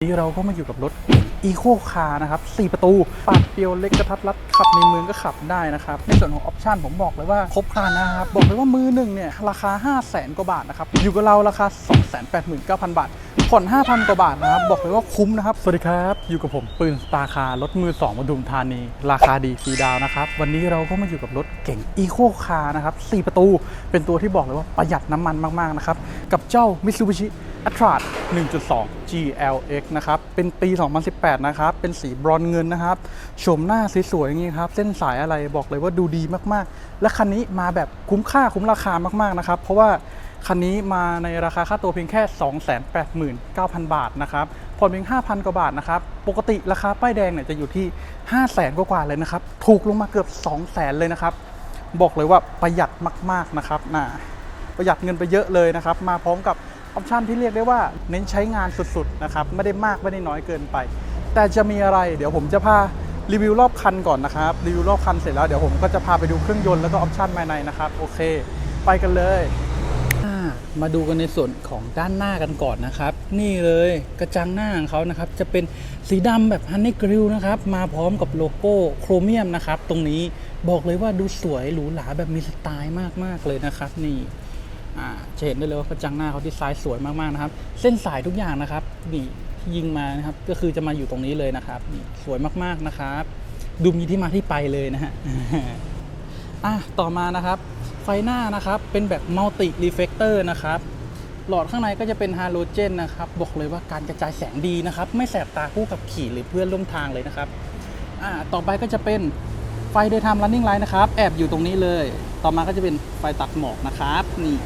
นี้เราก็มาอยู่กับรถอีโคคาร์นะครับ 4 ประตูปาดเปียวเล็กกระทัดรัด ขับในเมืองก็ขับได้นะครับ ในส่วนของออปชันผมบอกเลยว่า ครบครันนะครับ บอกเลยว่ามือหนึ่งเนี่ย ราคา 5 0 0แสนกว่าบาทนะครับ อยู่กับเราราคา 289,000 บาท ผ่อน 5,000 กว่าบาทนะครับ บอกเลยว่าคุ้มนะครับ สวัสดีครับ อยู่กับผมปืนสตาร์คาร์รถมือ2ปทุมธานี ราคาดีฟรีดาวน์นะครับ วันนี้เราก็มาอยู่กับรถเก่งอีโคคาร์นะครับ 4 ประตู เป็นตัวที่บอกเลยว่าประหยัดน้ำมันมากๆนะครับ กับเจ้า Mitsubishi a t r a 1.2 GLX นะครับ เป็นปี 2018 นะครับ เป็นสีบรอนเงินนะครับโฉมหน้าสวยๆอย่างนี้ครับ เส้นสายอะไรบอกเลยว่าดูดีมากๆ และคันนี้มาแบบคุ้มค่าคุ้มราคามากๆนะครับ เพราะว่าคันนี้มาในราคาค่าตัวเพียงแค่ 289,000 บาทนะครับ ผ่อนเพียง 5,000 กว่าบาทนะครับ ปกติราคาป้ายแดงเนี่ยจะอยู่ที่ 500,000 กว่าๆเลยนะครับ ถูกลงมาเกือบ 200,000 เลยนะครับ บอกเลยว่าประหยัดมากๆนะครับนะประหยัดเงินไปเยอะเลยนะครับ มาพร้อมกับ ออปชันที่เรียกได้ว่าเน้นใช้งานสุดๆนะครับไม่ได้มากไม่ได้น้อยเกินไป แต่จะมีอะไรเดี๋ยวผมจะพารีวิวรอบคันก่อนนะครับรีวิวรอบคันเสร็จแล้วเดี๋ยวผมก็จะพาไปดูเครื่องยนต์แล้วก็ออปชันภายในนะครับโอเค ไปกันเลยมาดูกันในส่วนของด้านหน้ากันก่อนนะครับ นี่เลยกระจังหน้าของเขานะครับ จะเป็นสีดำแบบฮันนี่กริลนะครับ มาพร้อมกับโลโก้โครเมียมนะครับ ตรงนี้บอกเลยว่าดูสวยหรูหราแบบมีสไตล์มากๆเลยนะครับ นี่ จะเห็นได้เลยว่ากระจังหน้าเขาดีไซน์สวยมากๆนะครับ เส้นสายทุกอย่างนะครับนี่ที่ยิงมานะครับ ก็คือจะมาอยู่ตรงนี้เลยนะครับนี่สวยมากๆนะครับ ดูมีที่มาที่ไปเลยนะฮะอะต่อมานะครับ ไฟหน้านะครับเป็นแบบมัลติรีเฟกเตอร์นะครับหลอดข้างในก็จะเป็นฮาโลเจนนะครับบอกเลยว่าการกระจายแสงดีนะครับ ไม่แสบตาผู้ขับขี่หรือเพื่อนร่วมทางเลยนะครับอ่าต่อไปก็จะเป็นไฟ daytime running light นะครับ แอบอยู่ตรงนี้เลย ต่อมาก็จะเป็นไฟตัดหมอกนะครับ นี่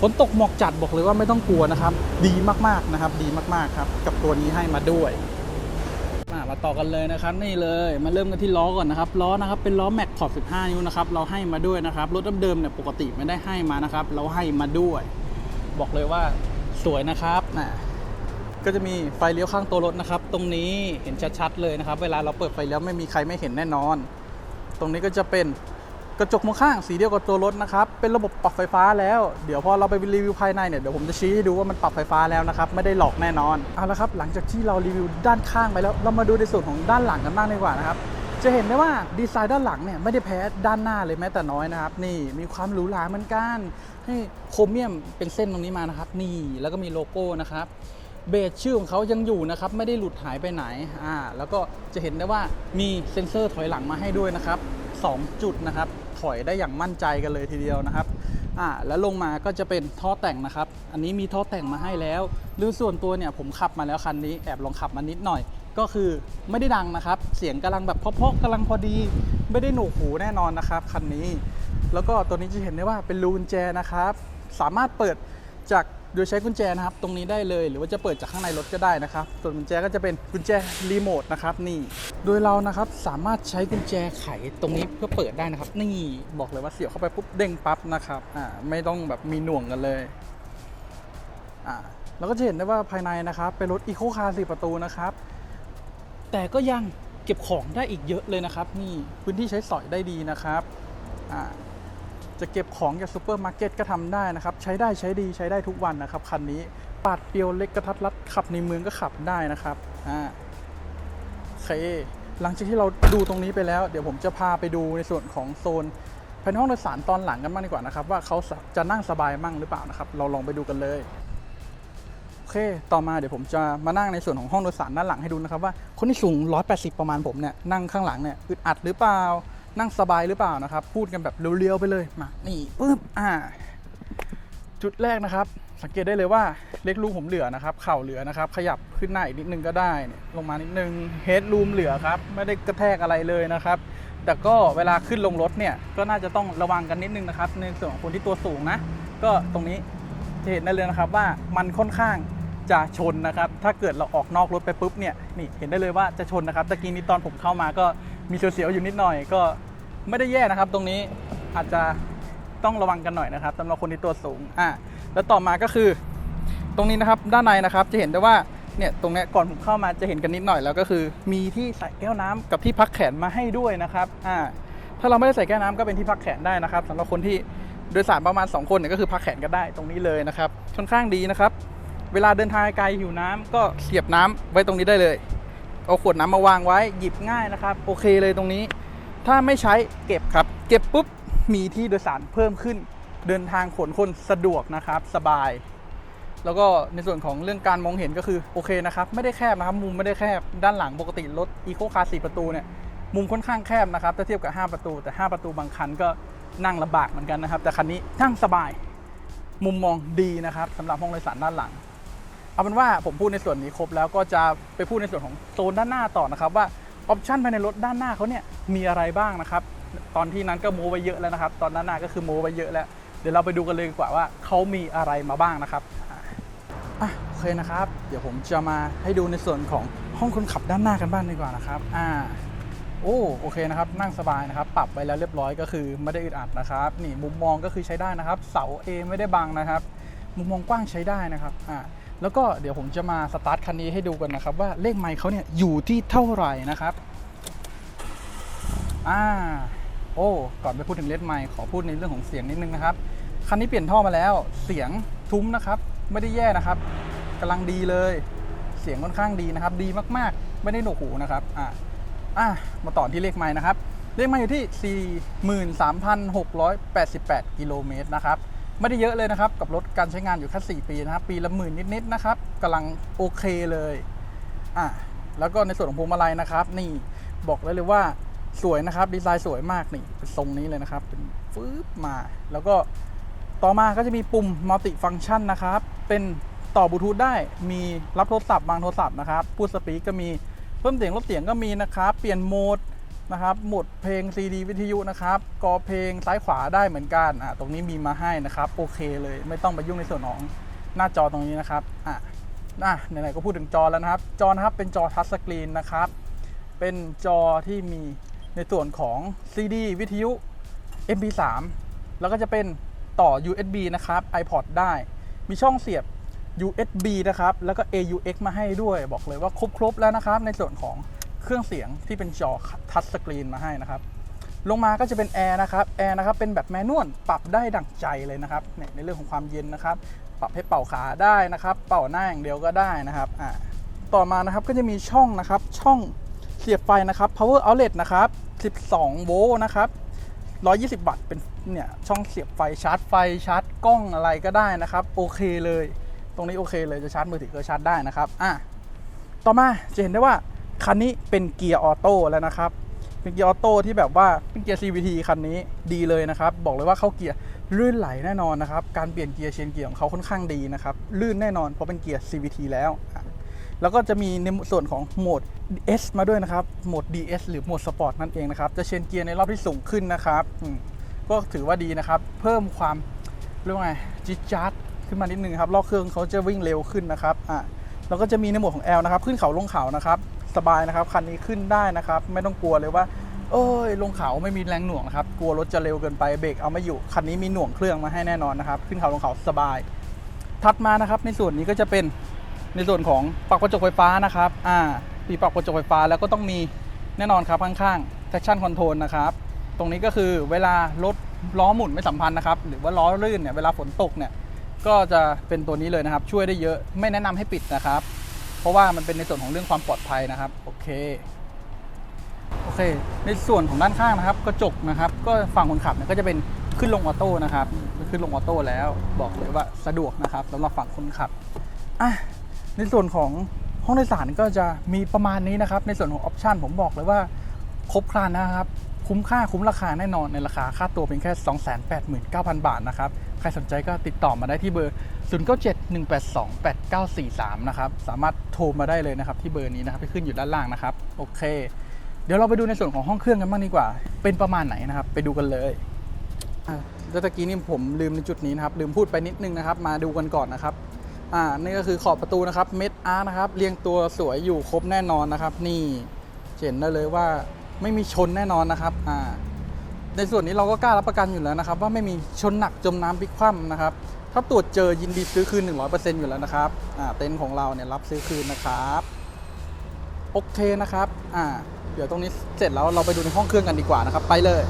ฝนตกหมอกจัดบอกเลยว่าไม่ต้องกลัวนะครับ ดีมากๆนะครับ ดีมากๆครับ กับตัวนี้ให้มาด้วย มามาต่อกันเลยนะครับ นี่เลยมาเริ่มกันที่ล้อก่อนนะครับล้อนะครับเป็นล้อแม็กขอบ 15 นิ้วนะครับเราให้มาด้วยนะครับรถเดิมเนี่ยปกติไม่ได้ให้มานะครับ เราให้มาด้วย บอกเลยว่าสวยนะครับนะก็จะมีไฟเลี้ยวข้างตัวรถนะครับ ตรงนี้เห็นชัดๆเลยนะครับ เวลาเราเปิดไฟเลี้ยวไม่มีใครไม่เห็นแน่นอน ตรงนี้ก็จะเป็น กระจกมองข้างสีเดียวกับตัวรถนะครับ เป็นระบบปรับไฟฟ้าแล้ว เดี๋ยวพอเราไปรีวิวภายในเนี่ย เดี๋ยวผมจะชี้ให้ดูว่ามันปรับไฟฟ้าแล้วนะครับ ไม่ได้หลอกแน่นอน เอาละครับ หลังจากที่เรารีวิวด้านข้างไปแล้ว เรามาดูในส่วนของด้านหลังกันบ้างดีกว่านะครับ จะเห็นได้ว่าดีไซน์ด้านหลังเนี่ยไม่ได้แพ้ด้านหน้าเลยแม้แต่น้อยนะครับ นี่มีความหรูหราเหมือนกัน ให้โครเมียมเป็นเส้นตรงนี้มานะครับ นี่ แล้วก็มีโลโก้นะครับ เบสชื่อของเขายังอยู่นะครับ ไม่ได้หลุดหายไปไหน อ่า แล้วก็จะเห็นได้ว่ามีเซ็นเซอร์ถอยหลังมาให้ด้วยนะครับ 2 จุดนะครับ ถอยได้อย่างมั่นใจกันเลยทีเดียวนะครับอ่าแล้วลงมาก็จะเป็นท่อแต่งนะครับ อันนี้มีท่อแต่งมาให้แล้วเรื่อส่วนตัวเนี่ยผมขับมาแล้วคันนี้แอบลองขับมานิดหน่อย ก็คือไม่ได้ดังนะครับ เสียงกำลังแบบเพาะๆกำลังพอดี ไม่ได้หนวกหูแน่นอนนะครับคันนี้ แล้วก็ตัวนี้จะเห็นได้ว่าเป็นรูกุญแจนะครับ สามารถเปิดจาก โดยใช้กุญแจนะครับตรงนี้ได้เลยหรือว่าจะเปิดจากข้างในรถก็ได้นะครับ ส่วนกุญแจก็จะเป็นกุญแจรีโมทนะครับนี่ โดยเรานะครับสามารถใช้กุญแจไขตรงนี้เพื่อเปิดได้นะครับ นี่บอกเลยว่าเสียบเข้าไปปุ๊บเด้งปั๊บนะครับอ่าไม่ต้องแบบมีหน่วงกันเลยอ่าเราก็จะเห็นได้ว่าภายในนะครับเป็นรถอีโคคาร์สี่ประตูนะครับ แต่ก็ยังเก็บของได้อีกเยอะเลยนะครับ นี่พื้นที่ใช้สอยได้ดีนะครับอ่า จะเก็บของจากซูเปอร์มาร์เก็ตก็ทำได้นะครับ ใช้ได้ใช้ดีใช้ได้ทุกวันนะครับคันนี้ปาดเปรียวเล็กกระทัดรัดขับในเมืองก็ขับได้นะครับอ่าโอเคหลังจากที่เราดูตรงนี้ไปแล้ว เดี๋ยวผมจะพาไปดูในส่วนของโซนภายในห้องโดยสารตอนหลังกันบ้างดีกว่านะครับ ว่าเขาจะนั่งสบายมั่งหรือเปล่านะครับ เราลองไปดูกันเลยโอเค ต่อมาเดี๋ยวผมจะมานั่งในส่วนของห้องโดยสารด้านหลังให้ดูนะครับว่าคนที่สูง 180 ประมาณผมเนี่ยนั่งข้างหลังเนี่ยอึดอัดหรือเปล่า นั่งสบายหรือเปล่านะครับ พูดกันแบบเรียวๆไปเลยมานี่ปึ๊บอ่า จุดแรกนะครับ สังเกตได้เลยว่าเล็กรูมผมเหลือนะครับ เข่าเหลือนะครับ ขยับขึ้นหน้าอีกนิดนึงก็ได้ลงมานิดนึงเฮดรูมเหลือครับ ไม่ได้กระแทกอะไรเลยนะครับ แต่ก็เวลาขึ้นลงรถเนี่ย ก็น่าจะต้องระวังกันนิดนึงนะครับ ในส่วนของคนที่ตัวสูงนะ ก็ตรงนี้จะเห็นได้เลยนะครับว่ามันค่อนข้างจะชนนะครับ ถ้าเกิดเราออกนอกรถไปปุ๊บเนี่ย นี่เห็นได้เลยว่าจะชนนะครับ ตะกี้นี้ตอนผมเข้ามาก็มีเสียวๆอยู่นิดหน่อย ก็ ไม่ได้แย่นะครับ ตรงนี้อาจจะต้องระวังกันหน่อยนะครับสำหรับคนที่ตัวสูงอะแล้วต่อมาก็คือ ตรงนี้นะครับด้านในนะครับจะเห็นได้ว่าเนี่ยตรงนี้ก่อนผมเข้ามาจะเห็นกันนิดหน่อยแล้วก็คือ มีที่ใส่แก้วน้ำกับที่พักแขนมาให้ด้วยนะครับอ่าถ้าเราไม่ได้ใส่แก้วน้ำก็เป็นที่พักแขนได้นะครับสำหรับคนที่โดยสารประมาณ 2 คนเนี่ยก็คือพักแขนก็ได้ตรงนี้เลยนะครับค่อนข้างดีนะครับ เวลาเดินทางไกลหิวน้ำก็เสียบน้ำไว้ตรงนี้ได้เลย เอาขวดน้ำมาวางไว้หยิบง่ายนะครับ โอเคเลยตรงนี้ ถ้าไม่ใช้เก็บครับ เก็บปุ๊บมีที่โดยสารเพิ่มขึ้น เดินทางขนคนสะดวกนะครับ สบาย แล้วก็ในส่วนของเรื่องการมองเห็นก็คือโอเคนะครับ ไม่ได้แคบนะครับ มุมไม่ได้แคบด้านหลังปกติรถอีโคคาร์สี่ประตูเนี่ยมุมค่อนข้างแคบนะครับถ้าเทียบกับ 5 ประตู แต่ 5 ประตูบางคันก็นั่งลำบากเหมือนกันนะครับ แต่คันนี้นั่งสบายมุมมองดีนะครับสำหรับห้องโดยสารด้านหลังเอาเป็นว่าผมพูดในส่วนนี้ครบแล้วก็จะไปพูดในส่วนของโซนด้านหน้าต่อนะครับว่า ออปชันภายในรถด้านหน้าเขาเนี่ยมีอะไรบ้างนะครับ ตอนที่นั้นก็โม้ไว้เยอะแล้วนะครับ ตอนด้านหน้าก็คือโม้ไว้เยอะแล้ว เดี๋ยวเราไปดูกันเลยดีกว่าว่าเขามีอะไรมาบ้างนะครับอะอะโอเคนะครับ เดี๋ยวผมจะมาให้ดูในส่วนของห้องคนขับด้านหน้ากันบ้างดีกว่านะครับอ่าโอ้โอเคนะครับนั่งสบายนะครับ ปรับไปแล้วเรียบร้อยก็คือไม่ได้อึดอัดนะครับ นี่มุมมองก็คือใช้ได้นะครับ เสาเอไม่ได้บังนะครับ มุมมองกว้างใช้ได้นะครับอ่า แล้วก็เดี๋ยวผมจะมาสตาร์ทคันนี้ให้ดูกันนะครับ ว่าเลขไมค์เขาเนี่ยอยู่ที่เท่าไหร่นะครับอ่าโอ้ก่อนไปพูดถึงเลขไมค์ขอพูดในเรื่องของเสียงนิดนึงนะครับคันนี้เปลี่ยนท่อมาแล้วเสียงทุ้มนะครับ ไม่ได้แย่นะครับกำลังดีเลย เสียงค่อนข้างดีนะครับ ดีมากๆ ไม่ได้หนวกหูนะครับอ่าอะมาต่อที่เลขไม้นะครับเลขไม้อยู่ที่ 43,688 กิโลเมตรนะครับ ไม่ได้เยอะเลยนะครับ กับรถการใช้งานอยู่แค่4ปีนะครับ ปีละหมื่นนิดๆนะครับกำลังโอเคเลยอะแล้วก็ในส่วนของพวงมาลัยนะครับ นี่บอกเลยเลยว่าสวยนะครับ ดีไซน์สวยมากนี่เป็นทรงนี้เลยนะครับ เป็นฟืบมา แล้วก็ต่อมาก็จะมีปุ่มมัลติฟัง c t ชันนะครับ เป็นต่อบลูทูธได้มีรับโทรศัพท์วางโทรศัพท์นะครับพูดสปีกก็มีเพิ่มเสียงลดเสียงก็มีนะครับ เปลี่ยนโหมด นะครับ หมดเพลง CD วิทยุนะครับกอเพลงซ้ายขวาได้เหมือนกันอะตรงนี้มีมาให้นะครับ โอเคเลยไม่ต้องไปยุ่งในส่วนของหน้าจอตรงนี้นะครับอะอะไหนๆก็พูดถึงจอแล้วนะครับ จอนะครับเป็นจอทัชสกรีนนะครับ เป็นจอที่มีในส่วนของ CD วิทยุ MP3 แล้วก็จะเป็นต่อ USB นะครับ iPod ได้ มีช่องเสียบ USB นะครับ แล้วก็ AUX มาให้ด้วย บอกเลยว่าครบ ๆ แล้วนะครับ ในส่วนของ เครื่องเสียงที่เป็นจอทัชสกรีนมาให้นะครับ ลงมาก็จะเป็นแอร์นะครับแอร์นะครับเป็นแบบแมนนวลปรับได้ดั่งใจเลยนะครับในเรื่องของความเย็นนะครับ ปรับให้เป่าขาได้นะครับ เป่าหน้าอย่างเดียวก็ได้นะครับอ่าต่อมานะครับก็จะมีช่องนะครับช่องเสียบไฟนะครับ power outlet นะครับ 12 โวลต์นะครับ 120 วัตต์เป็นเนี่ยช่องเสียบไฟชาร์จไฟชาร์จกล้องอะไรก็ได้นะครับโอเคเลย ตรงนี้โอเคเลยจะชาร์จมือถือก็ชาร์จได้นะครับอะต่อมาจะเห็นได้ว่า คันนี้เป็นเกียร์ออโต้แล้วนะครับ เป็นเกียร์ออโต้ที่แบบว่าเป็นเกียร์ CVT คันนี้ดีเลยนะครับ บอกเลยว่าเข้าเกียร์ลื่นไหลแน่นอนนะครับ การเปลี่ยนเกียร์เชนเกียร์ของเขาค่อนข้างดีนะครับ ลื่นแน่นอนเพราะเป็นเกียร์ CVT แล้ว แล้วก็จะมีในส่วนของโหมด S มาด้วยนะครับ โหมด DS หรือโหมดสปอร์ตนั่นเองนะครับ จะเชนเกียร์ในรอบที่สูงขึ้นนะครับก็ถือว่าดีนะครับ เพิ่มความเรียกว่าไงจิจาร์ดขึ้นมานิดนึงครับ รอบเครื่องเขาจะวิ่งเร็วขึ้นนะครับ อะ แล้วก็จะมีในโหมดของ L นะครับ ขึ้นเขาลงเขานะครับ สบายนะครับ คันนี้ขึ้นได้นะครับ ไม่ต้องกลัวเลยว่าเอ้ยลงเขาไม่มีแรงหน่วงนะครับ กลัวรถจะเร็วเกินไปเบรกเอาไม่อยู่ คันนี้มีหน่วงเครื่องมาให้แน่นอนนะครับ ขึ้นเขาลงเขาสบาย ถัดมานะครับในส่วนนี้ก็จะเป็นในส่วนของปรับกระจกไฟฟ้านะครับอ่ามีปรับกระจกไฟฟ้าแล้วก็ต้องมีแน่นอนครับข้างๆ traction control นะครับ ตรงนี้ก็คือเวลารถล้อหมุนไม่สัมพันธ์นะครับ หรือว่าล้อลื่นเนี่ยเวลาฝนตกเนี่ยก็จะเป็นตัวนี้เลยนะครับ ช่วยได้เยอะไม่แนะนำให้ปิดนะครับ เพราะว่ามันเป็นในส่วนของเรื่องความปลอดภัยนะครับโอเคโอเค ในส่วนของด้านข้างนะครับ กระจกนะครับ ก็ฝั่งคนขับเนี่ยก็จะเป็นขึ้นลงออโต้นะครับขึ้นลงออโต้แล้วบอกเลยว่าสะดวกนะครับสำหรับฝั่งคนขับอะในส่วนของห้องโดยสารก็จะมีประมาณนี้นะครับ ในส่วนของออปชันผมบอกเลยว่าครบครันนะครับ คุ้มค่าคุ้มราคาแน่นอนในราคาค่าตัวเป็นแค่ 289,000 บาทนะครับ ใครสนใจก็ติดต่อมาได้ที่เบอร์ 0971828943 นะครับ สามารถโทรมาได้เลยนะครับ ที่เบอร์นี้นะครับที่ขึ้นอยู่ด้านล่างนะครับ โอเค เดี๋ยวเราไปดูในส่วนของห้องเครื่องกันบ้างดีกว่า เป็นประมาณไหนนะครับ ไปดูกันเลยแล้วตะกี้นี่ผมลืมในจุดนี้นะครับ ลืมพูดไปนิดนึงนะครับ มาดูกันก่อนนะครับ อ่า นี่ก็คือขอบประตูนะครับ เม็ดอาร์นะครับ เรียงตัวสวยอยู่ครบแน่นอนนะครับ นี่เห็นได้เลยว่าไม่มีชนแน่นอนนะครับ อ่า ในส่วนนี้เราก็กล้ารับประกันอยู่แล้วนะครับ ว่าไม่มีชนหนักจมน้ำพลิกคว่ำนะครับ ถ้าตรวจเจอยินดีซื้อคืน 100%อยู่แล้วนะครับอ่าเต็นท์ของเราเนี่ยรับซื้อคืนนะครับโอเคนะครับอ่าเดี๋ยวตรงนี้เสร็จแล้วเราไปดูในห้องเครื่องกันดีกว่านะครับ ไปเลย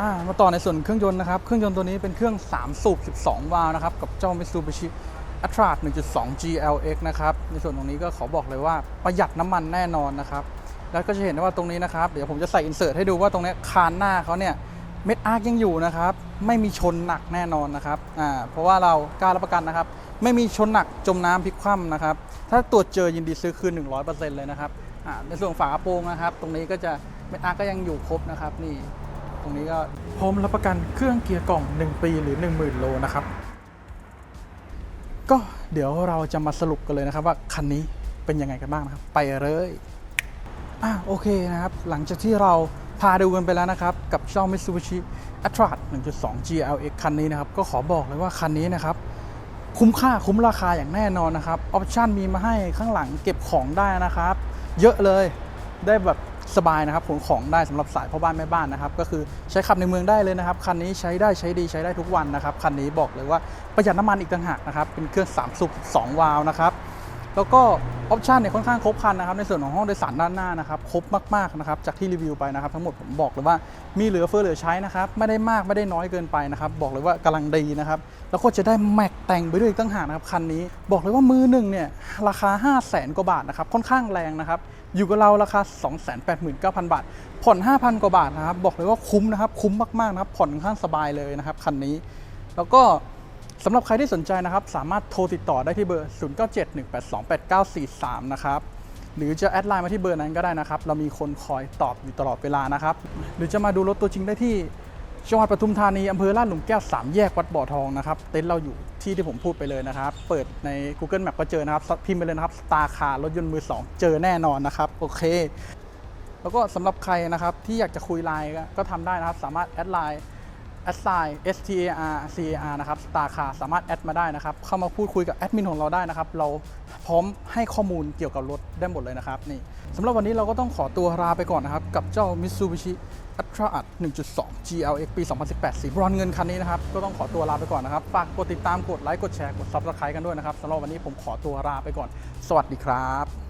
อ่ามาต่อในส่วนเครื่องยนต์นะครับ เครื่องยนต์ตัวนี้เป็นเครื่อง 3 สูบ 12 วาล์วนะครับ กับเจ้า Mitsubishi a t r a 1.2 GLX นะครับ ในส่วนตรงนี้ก็ขอบอกเลยว่าประหยัดน้ำมันแน่นอนนะครับ แล้วก็จะเห็นได้ว่าตรงนี้นะครับ เดี๋ยวผมจะใส่อินเสิร์ตให้ดูว่าตรงนี้คานหน้าเขาเนี่ยเม็ดอาร์คยังอยู่นะครับ ไม่มีชนหนักแน่นอนนะครับอ่าเพราะว่าเรากล้ารับประกันนะครับ ไม่มีชนหนักจมน้ำพลิกคว่ำนะครับ ถ้าตรวจเจอยินดีซื้อคืน 100%เลยนะครับอ่าในส่วนฝากระโปรงนะครับ ตรงนี้ก็จะเม็ดอาร์คก็ยังอยู่ครบนะครับนี่ตรงนี้ก็พร้อมรับประกันเครื่องเกียร์กล่อง 1 ปีหรือ 10,000 โลนะครับ ก็เดี๋ยวเราจะมาสรุปกันเลยนะครับ ว่าคันนี้เป็นยังไงกันบ้างนะครับ ไปเลยอะโอเคนะครับ หลังจากที่เราพาดูกันไปแล้วนะครับ กับเจ้า Mitsubishi a t r a 1.2 GLX คันนี้นะครับ ก็ขอบอกเลยว่าคันนี้นะครับ คุ้มค่าคุ้มราคาอย่างแน่นอนนะครับ ออปชันมีมาให้ข้างหลังเก็บของได้นะครับ เยอะเลยได้แบบสบายนะครับขนของได้สำหรับสายพ่อบ้านแม่บ้านนะครับ ก็คือใช้ขับในเมืองได้เลยนะครับ คันนี้ใช้ได้ใช้ดีใช้ได้ทุกวันนะครับ คันนี้บอกเลยว่าประหยัดน้ำมันอีกต่างหากนะครับ เป็นเครื่อง3สูบ2วาล์วนะครับ แล้วก็ออปชันเนี่ยค่อนข้างครบครันนะครับในส่วนของห้องโดยสารด้านหน้านะครับครบมากๆนะครับจากที่รีวิวไปนะครับทั้งหมดผมบอกเลยว่ามีเหลือเฟือเหลือใช้นะครับไม่ได้มากไม่ได้น้อยเกินไปนะครับบอกเลยว่ากำลังดีนะครับแล้วก็จะได้แม็กแต่งไปด้วยอีกตั้งหากนะครับคันนี้ บอกเลยว่ามือหนึ่งเนี่ยราคา 5 0 0แสนกว่าบาทนะครับค่อนข้างแรงนะครับอยู่กับเราราคา 289,000 บาท ผ่อน 5,000 กว่าบาทนะครับบอกเลยว่าคุ้มนะครับคุ้มมากๆนะครับผ่อนค่อนข้างสบายเลยนะครับคันนี้ แล้วก็ สำหรับใครที่สนใจนะครับ สามารถโทรติดต่อได้ที่เบอร์ 0971828943 นะครับ หรือจะแอดไลน์มาที่เบอร์นั้นก็ได้นะครับ เรามีคนคอยตอบอยู่ตลอดเวลานะครับ หรือจะมาดูรถตัวจริงได้ที่จังหวัดปทุมธานีอำเภอลาดหลุมแก้ว 3 แยกวัดบ่อทองนะครับ เต็นท์เราอยู่ที่ที่ผมพูดไปเลยนะครับ เปิดใน Google Map ก็เจอนะครับ พิมพ์ไปเลยนะครับสตาร์คารถยนต์มือ 2 เจอแน่นอนนะครับ โอเค แล้วก็สำหรับใครนะครับที่อยากจะคุยไลน์ก็ก็ทำได้นะครับ สามารถแอดไลน์ แอดไซน์ S T A R C A R นะครับ Star Car สามารถแอดมาได้นะครับ เข้ามาพูดคุยกับแอดมินของเราได้นะครับ เราพร้อมให้ข้อมูลเกี่ยวกับรถได้หมดเลยนะครับ นี่สำหรับวันนี้เราก็ต้องขอตัวลาไปก่อนนะครับ กับเจ้า Mitsubishi a t r a 1.2 GLX ปี 2018 สีบรอนเงินคันนี้นะครับ ก็ต้องขอตัวลาไปก่อนนะครับ ฝากกดติดตาม กดไลค์ กดแชร์ กด Subscribe กันด้วยนะครับสำหรับวันนี้ผมขอตัวลาไปก่อน สวัสดีครับ